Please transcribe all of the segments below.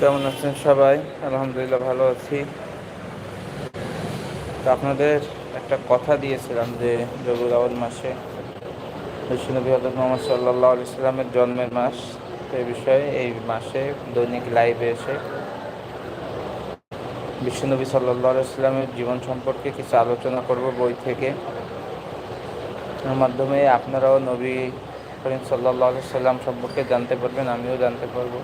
কেমন আছেন সবাই? আলহামদুলিল্লাহ ভালো আছি। আপনাদের একটা কথা দিয়েছিলাম যে রবিউল আউল মাসে বিষ্ণুনবী হজরত মোহাম্মদ সাল্লাহ ইসলামের জন্মের মাস এই বিষয়ে এই মাসে দৈনিক লাইভে এসে বিশ্বনবী সাল্লাহ ইসলামের জীবন সম্পর্কে কিছু আলোচনা করব বই থেকে। মাধ্যমে আপনারাও নবী করিম সাল্লাহ সাল্লাম সম্পর্কে জানতে পারবেন, আমিও জানতে পারব।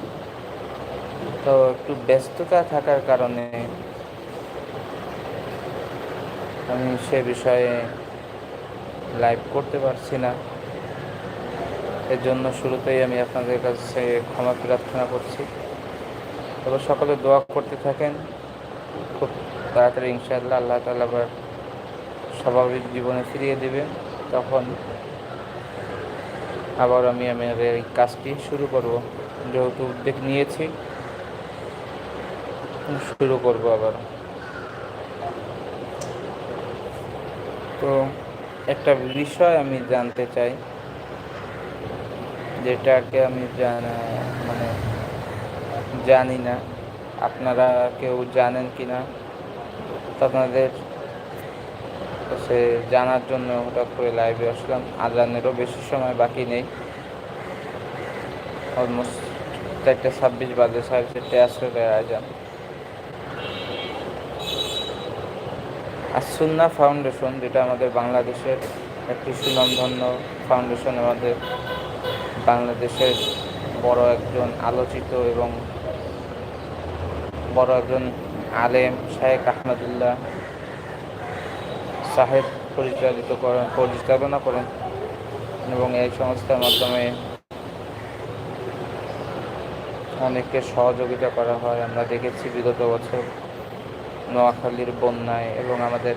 তো একটু ব্যস্ততা থাকার কারণে আমি সে বিষয়ে লাইভ করতে পারছি না। এর জন্য শুরুতেই আমি আপনাদের কাছে ক্ষমা প্রার্থনা করছি। তবে সকলে দোয়া করতে থাকেন। খুব তাড়াতাড়ি ইনশাআল্লাহ আল্লাহ তালা আবার স্বাভাবিক জীবনে ফিরিয়ে দেবেন তখন আবার আমি আমার এই কাজটি শুরু করব। যেহেতু উদ্যোগ নিয়েছি শুরু করব আবার। তো একটা বিষয় আমি জানতে চাই, যেটাকে আমি মানে জানি না, আপনারা কেউ জানেন কি না? আপনাদের সে জানার জন্য হঠাৎ করে লাইভে আসলাম। আজানেরও বেশি সময় বাকি নেই। অলমোস্ট চারটে ছাব্বিশ বাজে, সাড়ে চারটে আসলে আজান। আসুন্না ফাউন্ডেশন, যেটা আমাদের বাংলাদেশের একটি সুনামধন্য ফাউন্ডেশন, আমাদের বাংলাদেশের বড় একজন আলোচিত এবং বড় একজন আলেম শাহেক আহমদুল্লাহ সাহেব পরিচালিত করেন, পরিচালনা করেন এবং এই সংস্থার মাধ্যমে অনেককে সহযোগিতা করা হয়। আমরা দেখেছি বিগত বছর নোয়াখালীর, বন্যায় এবং আমাদের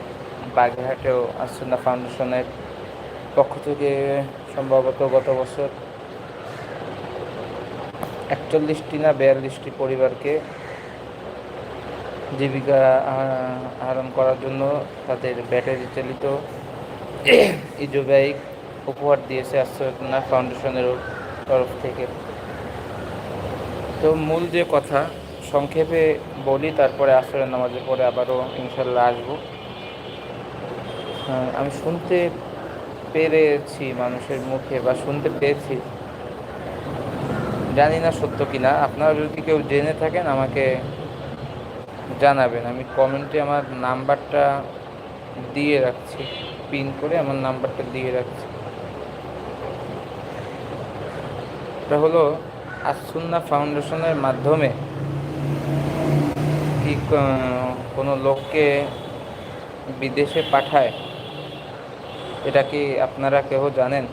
বাগেরহাটেও আসুন্না ফাউন্ডেশনের পক্ষ থেকে সম্ভবত গত বছর একচল্লিশটি না বিয়াল্লিশটি পরিবারকে জীবিকা আহরণ করার জন্য তাদের ব্যাটারি চালিত ইজো বাইক উপহার দিয়েছে আসন্না ফাউন্ডেশনের তরফ থেকে। তো মূল যে কথা সংক্ষেপে বলি, তারপরে আসরের নামাজের পরে আবারও ইনশাল্লাহ আসব। আমি শুনতে পেরেছি মানুষের মুখে বা শুনতে পেয়েছি। জানি না সত্য কিনা। আপনারা যদি কেউ জেনে থাকেন, আমাকে জানাবেন। আমি কমেন্টে আমার নাম্বারটা দিয়ে রাখছি। পিন করে আমার নাম্বারটা দিয়ে রাখছি। এটা হলো আসুন্না ফাউন্ডেশনের মাধ্যমে কি কোনো লোককে বিদেশে পাঠায়, এটা কি আপনারা কেউ জানেন?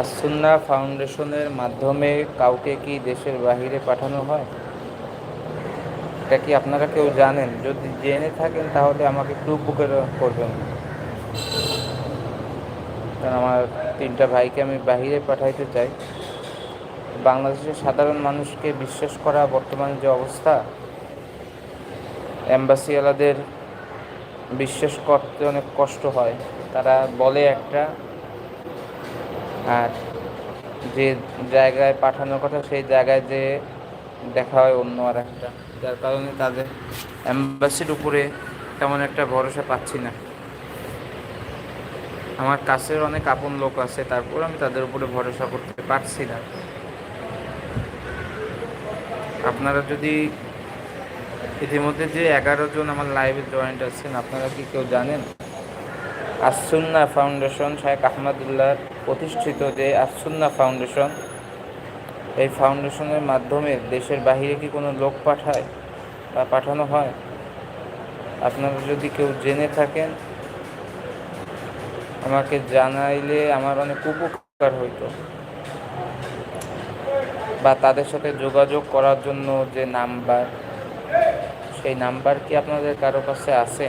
আসুন্না ফাউন্ডেশনের মাধ্যমে কাউকে কি দেশের বাহিরে পাঠানো হয়? এটা কি আপনারা কেউ জানেন? যদি জেনে থাকেন, তাহলে আমাকে একটু উপকার করবেন। কারণ আমার তিনটা ভাইকে আমি বাহিরে পাঠাইতে চাই। বাংলাদেশের সাধারণ মানুষকে বিশ্বাস করা বর্তমানে যে অবস্থা অ্যাম্বাসিওয়ালাদের বিশ্বাস করতে অনেক কষ্ট হয়। তারা বলে একটা, আর যে জায়গায় পাঠানোর কথা, সেই জায়গায় যে দেখা হয় অন্য আর একটা। যার কারণে তাদের অ্যাম্বাসির উপরে তেমন একটা ভরসা পাচ্ছি না। আমার কাছের অনেক আপন লোক আছে, তারপর আমি তাদের উপরে ভরসা করতে পারছি না। আপনারা যদি ইতিমধ্যে যে এগারো জন আমার লাইভে জয়েন্ট আছেন, আপনারা কি কেউ জানেন? আসুন্না ফাউন্ডেশন শেখ আহমদুল্লাহর প্রতিষ্ঠিত যে আসুন্না ফাউন্ডেশন এই ফাউন্ডেশনের মাধ্যমে দেশের বাহিরে কি কোনো লোক পাঠায় বা পাঠানো হয়? আপনারা যদি কেউ জেনে থাকেন, আমাকে জানাইলে আমার অনেক উপকার হইতো। বা তাদের সাথে যোগাযোগ করার জন্য যে নাম্বার সেই নাম্বার কি আপনাদের কারও কাছে আছে?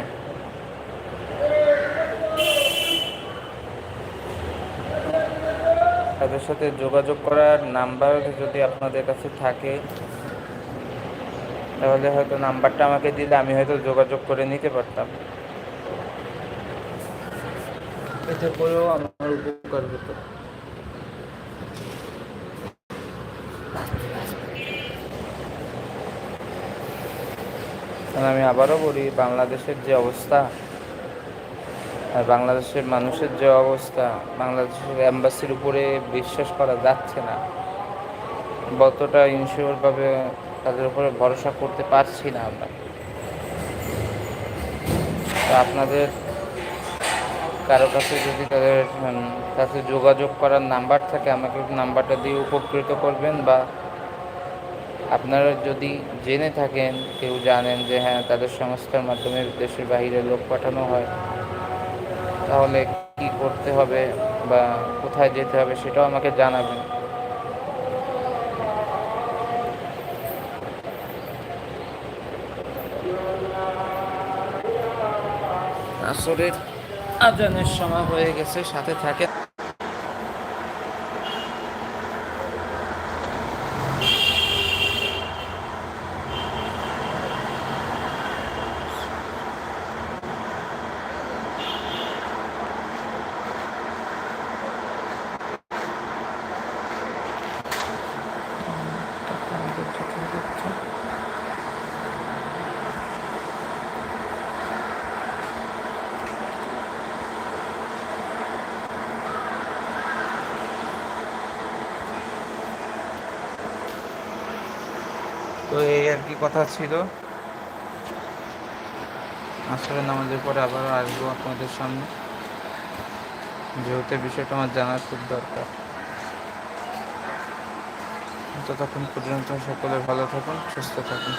তাদের সাথে যোগাযোগ করার নাম্বার যদি আপনাদের কাছে থাকে, তাহলে হয়তো নাম্বারটা আমাকে দিলে আমি হয়তো যোগাযোগ করে নিতে পারতাম। এতে করেও আমার উপকার হতো। আমি আবারও বলি, বাংলাদেশের যে অবস্থা আর বাংলাদেশের মানুষের যে অবস্থা, বাংলাদেশের অ্যাম্বাসির উপরে বিশ্বাস করা যাচ্ছে না। কতটা ইনশিওরভাবে তাদের উপরে ভরসা করতে পারছি না আমরা। আপনাদের কারও কাছে যদি তাদের কাছে যোগাযোগ করার নাম্বার থাকে, আমাকে নাম্বারটা দিয়ে উপকৃত করবেন বা আপনারা যদি জেনে থাকেন, কেউ জানেন যে হ্যাঁ তাদের সংস্থার মাধ্যমে দেশের বাইরে লোক পাঠানো হয়, তাহলে কি করতে হবে বা কোথায় যেতে হবে সেটাও আমাকে জানাবেন। আসরের আজানের সময় হয়ে গেছে, সাথে থাকে তো এই আর কি কথা ছিল। আসলে নামাজের পরে আবার আসব আপনাদের সামনে। যেহেতু বিষয়টা আমার জানার খুব দরকার। ততক্ষণ পর্যন্ত সকলে ভালো থাকুন, সুস্থ থাকুন।